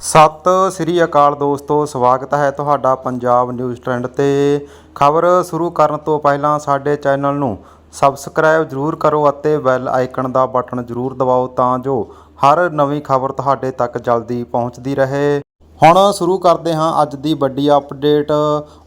ਸਤਿ ਸ੍ਰੀ ਅਕਾਲ ਦੋਸਤੋ, ਸਵਾਗਤ ਹੈ ਤੁਹਾਡਾ ਪੰਜਾਬ ਨਿਊਜ਼ ਟ੍ਰੈਂਡ ਤੇ। ਖਬਰ ਸ਼ੁਰੂ ਕਰਨ ਤੋਂ ਪਹਿਲਾਂ ਸਾਡੇ ਚੈਨਲ ਨੂੰ ਸਬਸਕ੍ਰਾਈਬ ਜਰੂਰ ਕਰੋ ਅਤੇ ਬੈਲ ਆਈਕਨ ਦਾ ਬਟਨ ਜਰੂਰ ਦਬਾਓ ਤਾਂ ਜੋ ਹਰ ਨਵੀਂ ਖਬਰ ਤੁਹਾਡੇ ਤੱਕ ਜਲਦੀ ਪਹੁੰਚਦੀ ਰਹੇ। ਹੁਣ ਸ਼ੁਰੂ ਕਰਦੇ ਹਾਂ ਅੱਜ ਦੀ ਵੱਡੀ ਅਪਡੇਟ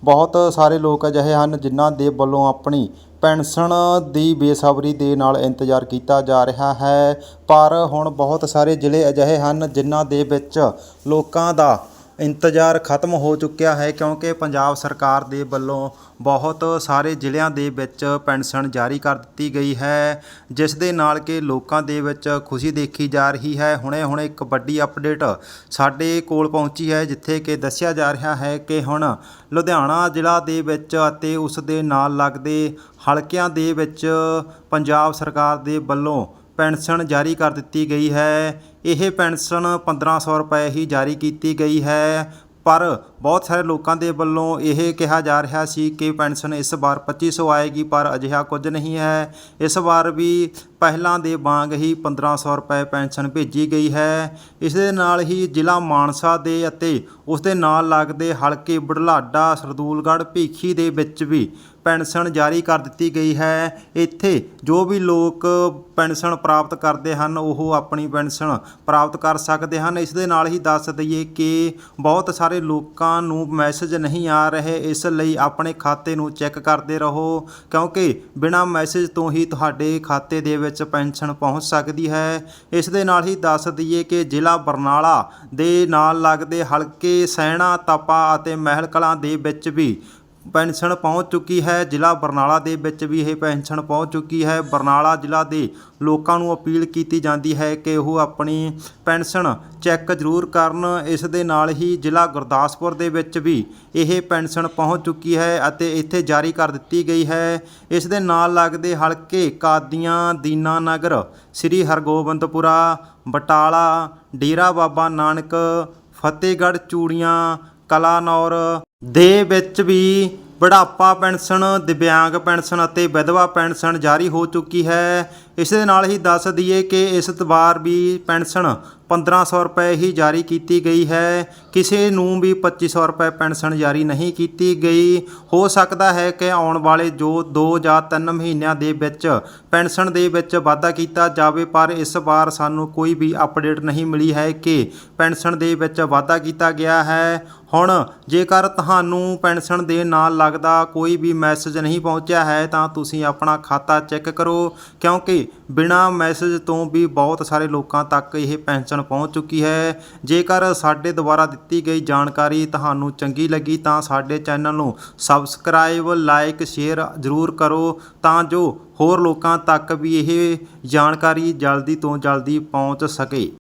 ਬਹੁਤ ਸਾਰੇ ਲੋਕ ਅਜਿਹੇ ਹਨ ਜਿਨ੍ਹਾਂ ਦੇ ਵੱਲੋਂ ਆਪਣੀ ਪੈਨਸ਼ਨ ਦੀ ਬੇਸਬਰੀ ਦੇ ਨਾਲ ਇੰਤਜ਼ਾਰ ਕੀਤਾ ਜਾ ਰਿਹਾ ਹੈ। ਪਰ ਹੁਣ ਬਹੁਤ ਸਾਰੇ ਜ਼ਿਲ੍ਹੇ ਅਜਿਹੇ ਹਨ ਜਿਨ੍ਹਾਂ ਦੇ ਵਿੱਚ ਲੋਕਾਂ ਦਾ ਇੰਤਜ਼ਾਰ ਖਤਮ ਹੋ ਚੁੱਕਿਆ ਹੈ ਕਿਉਂਕਿ ਪੰਜਾਬ ਸਰਕਾਰ ਦੇ ਵੱਲੋਂ ਬਹੁਤ ਸਾਰੇ ਜ਼ਿਲ੍ਹਿਆਂ ਦੇ ਵਿੱਚ ਪੈਨਸ਼ਨ ਜਾਰੀ ਕਰ ਦਿੱਤੀ ਗਈ ਹੈ, ਜਿਸ ਦੇ ਨਾਲ ਕਿ ਲੋਕਾਂ ਦੇ ਵਿੱਚ ਖੁਸ਼ੀ ਦੇਖੀ ਜਾ ਰਹੀ ਹੈ। ਹੁਣੇ ਹੁਣੇ ਇੱਕ ਵੱਡੀ ਅਪਡੇਟ ਸਾਡੇ ਕੋਲ ਪਹੁੰਚੀ ਹੈ, ਜਿੱਥੇ ਕਿ ਦੱਸਿਆ ਜਾ ਰਿਹਾ ਹੈ ਕਿ ਹੁਣ ਲੁਧਿਆਣਾ ਜ਼ਿਲ੍ਹਾ ਦੇ ਵਿੱਚ ਅਤੇ ਉਸ ਦੇ ਨਾਲ ਲੱਗਦੇ ਹਲਕਿਆਂ ਦੇ ਵਿੱਚ ਪੰਜਾਬ ਸਰਕਾਰ ਦੇ ਵੱਲੋਂ ਪੈਨਸ਼ਨ ਜਾਰੀ ਕਰ ਦਿੱਤੀ ਗਈ ਹੈ। ਇਹ ਪੈਨਸ਼ਨ 1500 ਰੁਪਏ ਹੀ ਜਾਰੀ ਕੀਤੀ ਗਈ ਹੈ। ਪਰ ਬਹੁਤ ਸਾਰੇ ਲੋਕਾਂ ਦੇ ਵੱਲੋਂ ਇਹ ਕਿਹਾ ਜਾ ਰਿਹਾ ਸੀ ਕਿ ਪੈਨਸ਼ਨ ਇਸ ਵਾਰ 2500 ਆਏਗੀ, ਪਰ ਅਜਿਹਾ ਕੁਝ ਨਹੀਂ ਹੈ। ਇਸ ਵਾਰ ਵੀ ਪਹਿਲਾਂ ਦੇ ਵਾਂਗ ਹੀ 1500 ਰੁਪਏ ਪੈਨਸ਼ਨ ਭੇਜੀ ਗਈ ਹੈ। ਇਸ ਦੇ ਨਾਲ ਹੀ ਜ਼ਿਲ੍ਹਾ ਮਾਨਸਾ ਦੇ ਅਤੇ ਉਸ ਦੇ ਨਾਲ ਲੱਗਦੇ ਹਲਕੇ ਬੁਢਲਾਡਾ, ਸਰਦੂਲਗੜ੍ਹ, ਭੀਖੀ ਦੇ ਵਿੱਚ ਵੀ ਪੈਨਸ਼ਨ ਜਾਰੀ ਕਰ ਦਿੱਤੀ ਗਈ ਹੈ। ਇੱਥੇ ਜੋ ਵੀ ਲੋਕ ਪੈਨਸ਼ਨ ਪ੍ਰਾਪਤ ਕਰਦੇ ਹਨ, ਉਹ ਆਪਣੀ ਪੈਨਸ਼ਨ ਪ੍ਰਾਪਤ ਕਰ ਸਕਦੇ ਹਨ। ਇਸ ਦੇ ਨਾਲ ਹੀ ਦੱਸ ਦਈਏ ਕਿ ਬਹੁਤ ਸਾਰੇ ਲੋਕਾਂ ਨੂੰ ਮੈਸੇਜ ਨਹੀਂ ਆ ਰਹੇ। ਇਸ ਲਈ ਆਪਣੇ ਖਾਤੇ ਨੂੰ ਚੈੱਕ ਕਰਦੇ ਰਹੋ, ਕਿਉਂਕਿ ਬਿਨਾਂ ਮੈਸੇਜ ਤੋਂ ਹੀ ਤੁਹਾਡੇ ਖਾਤੇ ਦੇ ਵਿੱਚ ਵਿੱਚ ਪੈਨਸ਼ਨ ਪਹੁੰਚ ਸਕਦੀ ਹੈ। ਇਸ ਦੇ ਨਾਲ ਹੀ ਦੱਸ ਦਈਏ ਕਿ ਜ਼ਿਲ੍ਹਾ ਬਰਨਾਲਾ ਦੇ ਨਾਲ ਲੱਗਦੇ ਹਲਕੇ ਸੈਣਾ, ਤਪਾ ਅਤੇ ਮਹਿਲ ਕਲਾਂ ਦੇ ਵਿੱਚ ਵੀ ਪੈਨਸ਼ਨ ਪਹੁੰਚ ਚੁੱਕੀ ਹੈ। ਜ਼ਿਲ੍ਹਾ ਬਰਨਾਲਾ ਦੇ ਵਿੱਚ ਵੀ ਇਹ ਪੈਨਸ਼ਨ ਪਹੁੰਚ ਚੁੱਕੀ ਹੈ। ਬਰਨਾਲਾ ਜ਼ਿਲ੍ਹਾ ਦੇ ਲੋਕਾਂ ਨੂੰ ਅਪੀਲ ਕੀਤੀ ਜਾਂਦੀ ਹੈ ਕਿ ਉਹ ਆਪਣੀ ਪੈਨਸ਼ਨ ਚੈੱਕ ਜ਼ਰੂਰ ਕਰਨ। ਇਸ ਦੇ ਨਾਲ ਹੀ ਜ਼ਿਲ੍ਹਾ ਗੁਰਦਾਸਪੁਰ ਦੇ ਵਿੱਚ ਵੀ ਇਹ ਪੈਨਸ਼ਨ ਪਹੁੰਚ ਚੁੱਕੀ ਹੈ ਅਤੇ ਇੱਥੇ ਜਾਰੀ ਕਰ ਦਿੱਤੀ ਗਈ ਹੈ। ਇਸ ਦੇ ਨਾਲ ਲੱਗਦੇ ਹਲਕੇ ਕਾਦੀਆਂ, ਦੀਨਾਨਗਰ, ਸ੍ਰੀ ਹਰਗੋਬਿੰਦਪੁਰਾ, ਬਟਾਲਾ, ਡੇਰਾ ਬਾਬਾ ਨਾਨਕ, ਫਤਿਹਗੜ੍ਹ, ਚੂੜੀਆਂ ਕਲਾਨੌਰ ਦੇ ਵਿੱਚ ਵੀ ਬੁਢਾਪਾ ਪੈਨਸ਼ਨ, ਦਿਵਿਆਂਗ ਪੈਨਸ਼ਨ ਅਤੇ ਵਿਧਵਾ ਪੈਨਸ਼ਨ ਜਾਰੀ ਹੋ ਚੁੱਕੀ ਹੈ। ਇਸ ਦੇ ਨਾਲ ਹੀ ਦੱਸ ਦਈਏ ਕਿ ਇਸ ਵਾਰ ਵੀ ਪੈਨਸ਼ਨ 1500 ਰੁਪਏ ਹੀ ਜਾਰੀ ਕੀਤੀ ਗਈ ਹੈ। ਕਿਸੇ ਨੂੰ ਵੀ 2500 ਰੁਪਏ ਪੈਨਸ਼ਨ ਜਾਰੀ ਨਹੀਂ ਕੀਤੀ ਗਈ। ਹੋ ਸਕਦਾ ਹੈ ਕਿ ਆਉਣ ਵਾਲੇ ਜੋ 2 ਜਾਂ 3 ਮਹੀਨਿਆਂ ਦੇ ਵਿੱਚ ਪੈਨਸ਼ਨ ਦੇ ਵਿੱਚ ਵਾਧਾ ਕੀਤਾ ਜਾਵੇ, ਪਰ ਇਸ ਵਾਰ ਸਾਨੂੰ ਕੋਈ ਵੀ ਅਪਡੇਟ ਨਹੀਂ ਮਿਲੀ ਹੈ ਕਿ ਪੈਨਸ਼ਨ ਦੇ ਵਿੱਚ ਵਾਧਾ ਕੀਤਾ ਗਿਆ ਹੈ। ਹੁਣ ਜੇਕਰ ਤੁਹਾਨੂੰ ਪੈਨਸ਼ਨ ਦੇ ਨਾਲ ਲੱਗਦਾ ਕੋਈ ਵੀ ਮੈਸੇਜ ਨਹੀਂ ਪਹੁੰਚਿਆ ਹੈ, ਤਾਂ ਤੁਸੀਂ ਆਪਣਾ ਖਾਤਾ ਚੈੱਕ ਕਰੋ, ਕਿਉਂਕਿ ਬਿਨਾਂ ਮੈਸੇਜ ਤੋਂ ਵੀ ਬਹੁਤ ਸਾਰੇ ਲੋਕਾਂ ਤੱਕ ਇਹ ਪੈਨਸ਼ਨ ਪਹੁੰਚ ਚੁੱਕੀ ਹੈ। ਜੇਕਰ ਸਾਡੇ ਦੁਆਰਾ ਦਿੱਤੀ ਗਈ ਜਾਣਕਾਰੀ ਤੁਹਾਨੂੰ ਚੰਗੀ ਲੱਗੀ ਤਾਂ ਸਾਡੇ ਚੈਨਲ ਨੂੰ ਸਬਸਕ੍ਰਾਈਬ, ਲਾਈਕ, ਸ਼ੇਅਰ ਜ਼ਰੂਰ ਕਰੋ ਤਾਂ ਜੋ ਹੋਰ ਲੋਕਾਂ ਤੱਕ ਵੀ ਇਹ ਜਾਣਕਾਰੀ ਜਲਦੀ ਤੋਂ ਜਲਦੀ ਪਹੁੰਚ ਸਕੇ।